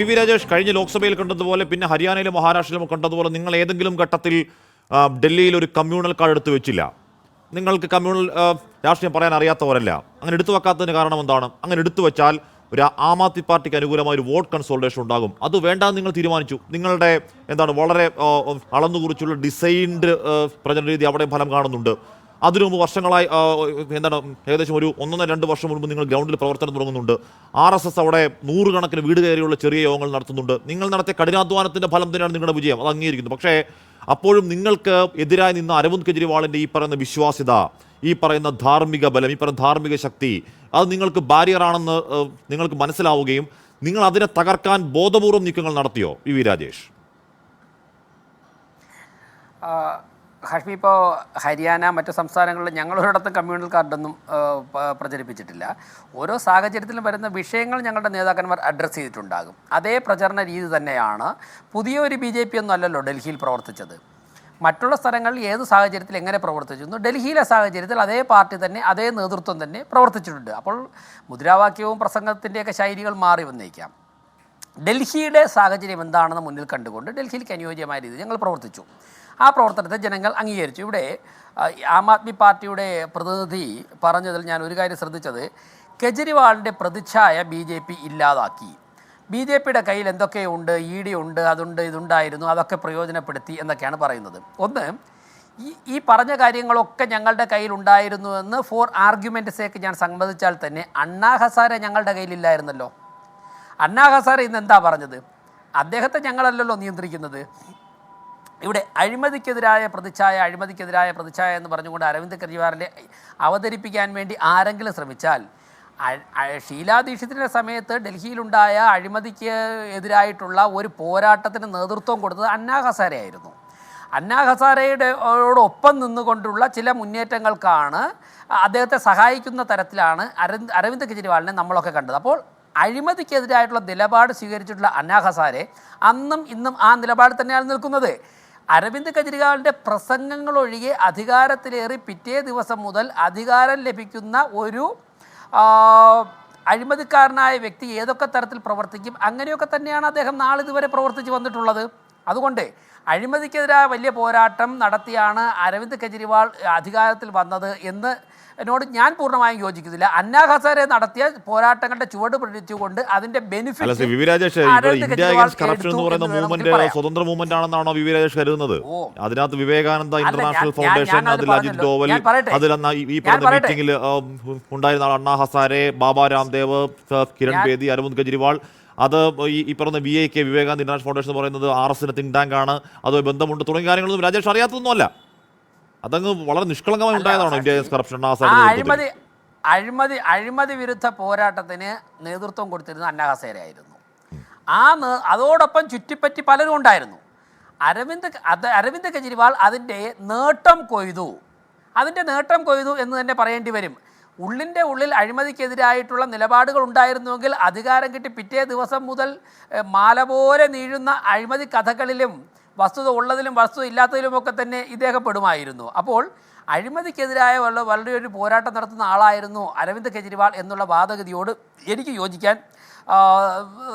P V Rajesh കഴിഞ്ഞ ലോക്സഭയിൽ കണ്ടതുപോലെ പിന്നെ ഹരിയാനയിലും മഹാരാഷ്ട്രയിലും കണ്ടതുപോലെ നിങ്ങൾ ഏതെങ്കിലും ഘട്ടത്തിൽ ഡൽഹിയിൽ ഒരു കമ്മ്യൂണൽ കാർഡ് എടുത്തു വെച്ചില്ല. നിങ്ങൾക്ക് കമ്മ്യൂണൽ രാഷ്ട്രീയം പറയാൻ അറിയാത്തവരല്ല. അങ്ങനെ എടുത്തു വെക്കാത്തതിന് കാരണം എന്താണ്? അങ്ങനെ എടുത്തു വെച്ചാൽ ഒരു ആം ആദ്മി പാർട്ടിക്ക് അനുകൂലമായ ഒരു വോട്ട് കൺസോൾട്ടേഷൻ ഉണ്ടാകും. അത് വേണ്ടാന്ന് നിങ്ങൾ തീരുമാനിച്ചു. നിങ്ങളുടെ എന്താണ് വളരെ അളന്നുകുറിച്ചുള്ള ഡിസൈൻഡ് പ്രചരണ രീതി അവിടെ ഫലം കാണുന്നുണ്ട്. അതിനു മുമ്പ് വർഷങ്ങളായി എന്താണ് ഏകദേശം ഒരു ഒന്നൊന്നര രണ്ട് വർഷം മുമ്പ് നിങ്ങൾ ഗ്രൗണ്ടിൽ പ്രവർത്തനം തുടങ്ങുന്നുണ്ട്. ആർ എസ് എസ് അവിടെ നൂറുകണക്കിന് വീട് കയറിയുള്ള ചെറിയ യോഗങ്ങൾ നടത്തുന്നുണ്ട്. നിങ്ങൾ നടത്തിയ കഠിനാധ്വാനത്തിന്റെ ഫലം തന്നെയാണ് നിങ്ങളുടെ വിജയം. അത് അംഗീകരിക്കുന്നു. പക്ഷേ അപ്പോഴും നിങ്ങൾക്ക് എതിരായി നിന്ന അരവിന്ദ് കെജ്രിവാളിന്റെ ഈ പറയുന്ന വിശ്വാസ്യത ഈ പറയുന്ന ധാർമ്മിക ബലം ഈ പറയുന്ന ധാർമ്മിക ശക്തി അത് നിങ്ങൾക്ക് ബാരിയറാണെന്ന് നിങ്ങൾക്ക് മനസ്സിലാവുകയും നിങ്ങൾ അതിനെ തകർക്കാൻ ബോധപൂർവം നീക്കങ്ങൾ നടത്തിയോ? വി. വി. രാജേഷ്. ഹാഷ്മി ഇപ്പോൾ ഹരിയാന മറ്റു സംസ്ഥാനങ്ങളിൽ ഞങ്ങളൊരിടത്തും കമ്മ്യൂണൽ കാർഡൊന്നും പ്രചരിപ്പിച്ചിട്ടില്ല. ഓരോ സാഹചര്യത്തിലും വരുന്ന വിഷയങ്ങൾ ഞങ്ങളുടെ നേതാക്കന്മാർ അഡ്രസ്സ് ചെയ്തിട്ടുണ്ടാകും. അതേ പ്രചരണ രീതി തന്നെയാണ് പുതിയ ഒരു ബി ജെ പി ഒന്നും അല്ലല്ലോ ഡൽഹിയിൽ പ്രവർത്തിച്ചത്. മറ്റുള്ള സ്ഥലങ്ങളിൽ ഏത് സാഹചര്യത്തിൽ എങ്ങനെ പ്രവർത്തിച്ചിരുന്നു ഡൽഹിയിലെ സാഹചര്യത്തിൽ അതേ പാർട്ടി തന്നെ അതേ നേതൃത്വം തന്നെ പ്രവർത്തിച്ചിട്ടുണ്ട്. അപ്പോൾ മുദ്രാവാക്യവും പ്രസംഗത്തിന്റെയൊക്കെ ശൈലികൾ മാറി വന്നേക്കാം. ഡൽഹിയുടെ സാഹചര്യം എന്താണെന്ന് മുന്നിൽ കണ്ടുകൊണ്ട് ഡൽഹിയിലേക്ക് അനുയോജ്യമായ രീതിയിൽ ഞങ്ങൾ പ്രവർത്തിച്ചു. ആ പ്രവർത്തനത്തെ ജനങ്ങൾ അംഗീകരിച്ചു. ഇവിടെ ആ, ആദ്മി പാർട്ടിയുടെ പ്രതിനിധി പറഞ്ഞതിൽ ഞാൻ ഒരു കാര്യം ശ്രദ്ധിച്ചത്. കെജ്രിവാളിന്റെ പ്രതിച്ഛായ ബി ജെ പി ഇല്ലാതാക്കി. ബി ജെ പിയുടെ കയ്യിൽ എന്തൊക്കെയുണ്ട് ഇ ഡി ഉണ്ട് അതുണ്ട് ഇതുണ്ടായിരുന്നു അതൊക്കെ പ്രയോജനപ്പെടുത്തി എന്നൊക്കെയാണ് പറയുന്നത്. ഒന്ന് ഈ ഈ പറഞ്ഞ കാര്യങ്ങളൊക്കെ ഞങ്ങളുടെ കയ്യിൽ ഉണ്ടായിരുന്നു എന്ന് ഫോർ ആർഗ്യുമെന്റ്സേക്ക് ഞാൻ സമ്മതിച്ചാൽ തന്നെ അണ്ണാ ഹസാരെ ഞങ്ങളുടെ കയ്യിലില്ലായിരുന്നല്ലോ അണ്ണാ ഹസാരെ ഇന്ന് എന്താ പറഞ്ഞത്? അദ്ദേഹത്തെ ഞങ്ങളല്ലല്ലോ നിയന്ത്രിക്കുന്നത്. ഇവിടെ അഴിമതിക്കെതിരായ പ്രതിച്ഛായ അഴിമതിക്കെതിരായ പ്രതിച്ഛായ എന്ന് പറഞ്ഞുകൊണ്ട് അരവിന്ദ് കെജ്രിവാളിനെ അവതരിപ്പിക്കാൻ വേണ്ടി ആരെങ്കിലും ശ്രമിച്ചാൽ ഷീലാ ദീക്ഷിതിന്റെ സമയത്ത് ഡൽഹിയിലുണ്ടായ അഴിമതിക്ക് എതിരായിട്ടുള്ള ഒരു പോരാട്ടത്തിന് നേതൃത്വം കൊടുത്തത് അന്നാ ഹസാരയായിരുന്നു അന്നാ ഹസാരയുടെ ഒപ്പം നിന്നുകൊണ്ടുള്ള ചില മുന്നേറ്റങ്ങൾക്കാണ് അദ്ദേഹത്തെ സഹായിക്കുന്ന തരത്തിലാണ് അരവിന്ദ് അരവിന്ദ് കെജ്രിവാളിനെ നമ്മളൊക്കെ കണ്ടത്. അപ്പോൾ അഴിമതിക്കെതിരായിട്ടുള്ള നിലപാട് സ്വീകരിച്ചിട്ടുള്ള അന്നാ ഹസാരെ അന്നും ഇന്നും ആ നിലപാട് തന്നെയാണ് നിൽക്കുന്നത്. അരവിന്ദ് കെജ്രിവാളിന്റെ പ്രസംഗങ്ങളൊഴികെ അധികാരത്തിലേറി പിറ്റേ ദിവസം മുതൽ അധികാരം ലഭിക്കുന്ന ഒരു അഴിമതിക്കാരനായ വ്യക്തി ഏതൊക്കെ തരത്തിൽ പ്രവർത്തിക്കും? അങ്ങനെയൊക്കെ തന്നെയാണ് അദ്ദേഹം നാളിതുവരെ പ്രവർത്തിച്ച് വന്നിട്ടുള്ളത്. അതുകൊണ്ട് അഴിമതിക്കെതിരായ വലിയ പോരാട്ടം നടത്തിയാണ് അരവിന്ദ് കെജ്രിവാൾ അധികാരത്തിൽ വന്നത് എന്ന് എന്നോട് ഞാൻ പൂർണമായും യോജിക്കുന്നില്ല. അന്നാ ഹസാരെ നടത്തിയ പോരാട്ടങ്ങളുടെ ചുവട് പിടിച്ചുകൊണ്ട് അതിന്റെ benefit V Rajesh India Kejriwal corruption എന്ന് പറയുന്ന മൂവ്മെന്റ് സ്വതന്ത്ര മൂവ്മെന്റ് ആണെന്നാണോ വി രാജേഷ് കരുതുന്നത്. അതിനകത്ത് വിവേകാനന്ദ ഇന്റർനാഷണൽ ഫൗണ്ടേഷൻ അതിൽ അജിത് ഡോവൽ അതിൽ ഈ- പറഞ്ഞ മീറ്റിംഗിൽ ഉണ്ടായിരുന്ന അണ്ണാ ഹസാരെ ബാബ രാംദേവ് കിരൺ ബേദി അരവിന്ദ് കെജ്രിവാൾ അത് ഈ ഈ പറഞ്ഞ V I K Vivekananda international foundation എന്ന് പറയുന്നത് ആർ എസിന്റെ തിങ്ക് ടാങ്ക് ആണ്. അതുമായി ബന്ധമുണ്ട്. തുടങ്ങിയ കാര്യങ്ങളൊന്നും രാജേഷ് അറിയാത്തതൊന്നുമല്ല. അതങ്ങ് വളരെ നിഷ്കളങ്കമായി ഉണ്ടായതാണോ ഇന്ത്യ കറപ്ഷൻ? അഴിമതി അഴിമതി അഴിമതി വിരുദ്ധ പോരാട്ടത്തിന് നേതൃത്വം കൊടുത്തിരുന്ന അന്ന ഹസേരയായിരുന്നു. ആ അതോടൊപ്പം ചുറ്റിപ്പറ്റി പലരും ഉണ്ടായിരുന്നു. അരവിന്ദ് അരവിന്ദ് കെജ്രിവാൾ അതിന്റെ നേട്ടം കൊയ്തു. അതിന്റെ നേട്ടം കൊയ്തു എന്ന് തന്നെ പറയേണ്ടി വരും. ഉള്ളിന്റെ ഉള്ളിൽ അഴിമതിക്കെതിരായിട്ടുള്ള നിലപാടുകൾ ഉണ്ടായിരുന്നുവെങ്കിൽ അധികാരം കിട്ടി പിറ്റേ ദിവസം മുതൽ മാല പോലെ നീഴുന്ന അഴിമതി കഥകളിലും വസ്തുത ഉള്ളതിലും വസ്തുത ഇല്ലാത്തതിലുമൊക്കെ തന്നെ ഇദ്ദേഹം പെടുമായിരുന്നു അപ്പോൾ അഴിമതിക്കെതിരായ വളരെ ഒരു പോരാട്ടം നടത്തുന്ന ആളായിരുന്നു അരവിന്ദ് കെജ്രിവാൾ എന്നുള്ള വാദഗതിയോട് എനിക്ക് യോജിക്കാൻ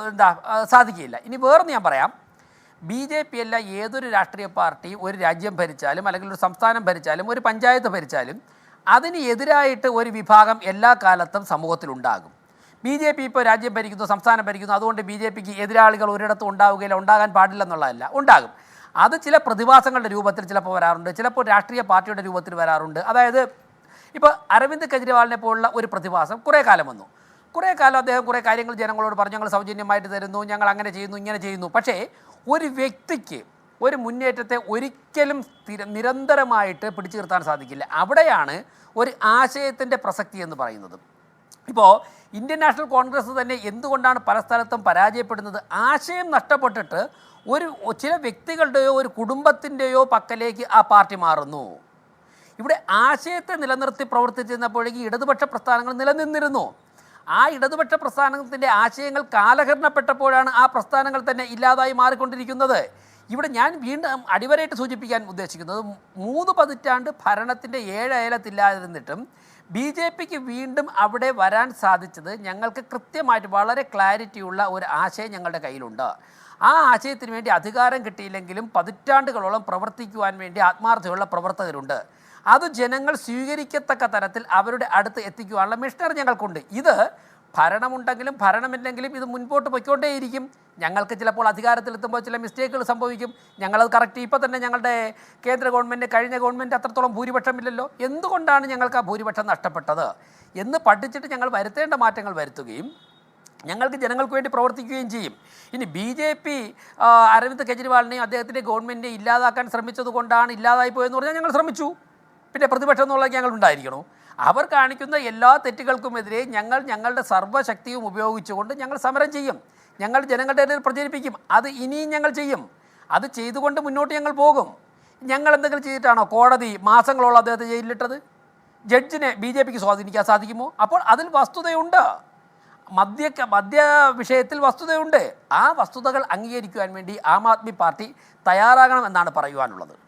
എന്താ സാധിക്കുകയില്ല. ഇനി വേറൊന്ന് ഞാൻ പറയാം. ബി ജെ പി അല്ല ഏതൊരു രാഷ്ട്രീയ പാർട്ടി ഒരു രാജ്യം ഭരിച്ചാലും അല്ലെങ്കിൽ ഒരു സംസ്ഥാനം ഭരിച്ചാലും ഒരു പഞ്ചായത്ത് ഭരിച്ചാലും അതിന് എതിരായിട്ട് ഒരു വിഭാഗം എല്ലാ കാലത്തും സമൂഹത്തിലുണ്ടാകും. ബി ജെ പി ഇപ്പോൾ രാജ്യം ഭരിക്കുന്നു സംസ്ഥാനം ഭരിക്കുന്നു. അതുകൊണ്ട് ബി ജെ പിക്ക് എതിരാളികൾ ഒരിടത്തും ഉണ്ടാവുകയില്ല ഉണ്ടാകാൻ പാടില്ലെന്നുള്ളതല്ല ഉണ്ടാകും. അത് ചില പ്രതിഭാസങ്ങളുടെ രൂപത്തിൽ ചിലപ്പോൾ വരാറുണ്ട് ചിലപ്പോൾ രാഷ്ട്രീയ പാർട്ടിയുടെ രൂപത്തിൽ വരാറുണ്ട്. അതായത് ഇപ്പോൾ അരവിന്ദ് കെജ്രിവാളിനെ പോലുള്ള ഒരു പ്രതിഭാസം കുറേ കാലം വന്നു. കുറേ കാലം അദ്ദേഹം കുറേ കാര്യങ്ങൾ ജനങ്ങളോട് പറഞ്ഞു ഞങ്ങൾ സൗജന്യമായിട്ട് തരുന്നു ഞങ്ങൾ അങ്ങനെ ചെയ്യുന്നു ഇങ്ങനെ ചെയ്യുന്നു. പക്ഷേ ഒരു വ്യക്തിക്ക് ഒരു മുന്നേറ്റത്തെ ഒരിക്കലും സ്ഥിര നിരന്തരമായിട്ട് പിടിച്ചു നിർത്താൻ സാധിക്കില്ല. അവിടെയാണ് ഒരു ആശയത്തിന്റെ പ്രസക്തി എന്ന് പറയുന്നത്. ഇപ്പോൾ ഇന്ത്യൻ നാഷണൽ കോൺഗ്രസ് തന്നെ എന്തുകൊണ്ടാണ് പല സ്ഥലത്തും പരാജയപ്പെടുന്നത്? ആശയം നഷ്ടപ്പെട്ടിട്ട് ഒരു ചില വ്യക്തികളുടെയോ ഒരു കുടുംബത്തിന്റെയോ പക്കലേക്ക് ആ പാർട്ടി മാറുന്നു. ഇവിടെ ആശയത്തെ നിലനിർത്തി പ്രവർത്തിച്ചിരുന്നപ്പോഴേക്ക് ഇടതുപക്ഷ പ്രസ്ഥാനങ്ങൾ നിലനിന്നിരുന്നു. ആ ഇടതുപക്ഷ പ്രസ്ഥാനത്തിന്റെ ആശയങ്ങൾ കാലഹരണപ്പെട്ടപ്പോഴാണ് ആ പ്രസ്ഥാനങ്ങൾ തന്നെ ഇല്ലാതായി മാറിക്കൊണ്ടിരിക്കുന്നത്. ഇവിടെ ഞാൻ വീണ്ടും അടിവരയിട്ട് സൂചിപ്പിക്കാൻ ഉദ്ദേശിക്കുന്നത് മൂന്ന് പതിറ്റാണ്ട് ഭരണത്തിന്റെ ഏഴ് അയലത്തില്ലാതിരുന്നിട്ടും ബി ജെ പിക്ക് വീണ്ടും അവിടെ വരാൻ സാധിച്ചത് ഞങ്ങൾക്ക് കൃത്യമായിട്ട് വളരെ ക്ലാരിറ്റിയുള്ള ഒരു ആശയം ഞങ്ങളുടെ കയ്യിലുണ്ട്. ആ ആശയത്തിന് വേണ്ടി അധികാരം കിട്ടിയില്ലെങ്കിലും പതിറ്റാണ്ടുകളോളം പ്രവർത്തിക്കുവാൻ വേണ്ടി ആത്മാർത്ഥതയുള്ള പ്രവർത്തകരുണ്ട്. അത് ജനങ്ങൾ സ്വീകരിക്കത്തക്ക തരത്തിൽ അവരുടെ അടുത്ത് എത്തിക്കുവാനുള്ള മിഷണർ ഞങ്ങൾക്കുണ്ട്. ഇത് ഭരണമുണ്ടെങ്കിലും ഭരണമില്ലെങ്കിലും ഇത് മുൻപോട്ട് പൊയ്ക്കൊണ്ടേയിരിക്കും. ഞങ്ങൾക്ക് ചിലപ്പോൾ അധികാരത്തിലെത്തുമ്പോൾ ചില മിസ്റ്റേക്കുകൾ സംഭവിക്കും. ഞങ്ങളത് കറക്റ്റ് ഇപ്പോൾ തന്നെ ഞങ്ങളുടെ കേന്ദ്ര ഗവൺമെന്റ് കഴിഞ്ഞ ഗവൺമെന്റ് അത്രത്തോളം ഭൂരിപക്ഷമില്ലല്ലോ. എന്തുകൊണ്ടാണ് ഞങ്ങൾക്ക് ആ ഭൂരിപക്ഷം നഷ്ടപ്പെട്ടത്? എന്ന് പഠിച്ചിട്ട് ഞങ്ങൾ വരുത്തേണ്ട മാറ്റങ്ങൾ വരുത്തുകയും ഞങ്ങൾക്ക് ജനങ്ങൾക്ക് വേണ്ടി പ്രവർത്തിക്കുകയും ചെയ്യും. ഇനി ബി ജെ പി അരവിന്ദ് കെജ്രിവാളിനെയും അദ്ദേഹത്തിന്റെ ഗവൺമെന്റിനെ ഇല്ലാതാക്കാൻ ശ്രമിച്ചത് കൊണ്ടാണ് ഇല്ലാതായി പോയെന്ന് പറഞ്ഞാൽ ഞങ്ങൾ ശ്രമിച്ചു. പിന്നെ പ്രതിപക്ഷം എന്നുള്ളതൊക്കെ ഞങ്ങൾ ഉണ്ടായിരിക്കണോ? അവർ കാണിക്കുന്ന എല്ലാ തെറ്റുകൾക്കുമെതിരെ ഞങ്ങൾ ഞങ്ങളുടെ സർവശക്തിയും ഉപയോഗിച്ചുകൊണ്ട് ഞങ്ങൾ സമരം ചെയ്യും. ഞങ്ങൾ ജനങ്ങളുടെ ഇടയിൽ പ്രചരിപ്പിക്കും. അത് ഇനിയും ഞങ്ങൾ ചെയ്യും. അത് ചെയ്തുകൊണ്ട് മുന്നോട്ട് ഞങ്ങൾ പോകും. ഞങ്ങൾ എന്തെങ്കിലും ചെയ്തിട്ടാണോ കോടതി മാസങ്ങളോളം അദ്ദേഹത്തെ ജയിലിലിട്ടത്? ജഡ്ജിനെ ബി ജെ പിക്ക് സ്വാധീനിക്കാൻ സാധിക്കുമോ? അപ്പോൾ അതിൽ വസ്തുതയുണ്ട്. മദ്യ മദ്യ വിഷയത്തിൽ വസ്തുതയുണ്ട്. ആ വസ്തുതകൾ അംഗീകരിക്കുവാൻ വേണ്ടി ആം ആദ്മി പാർട്ടി തയ്യാറാകണം എന്നാണ് പറയുവാനുള്ളത്.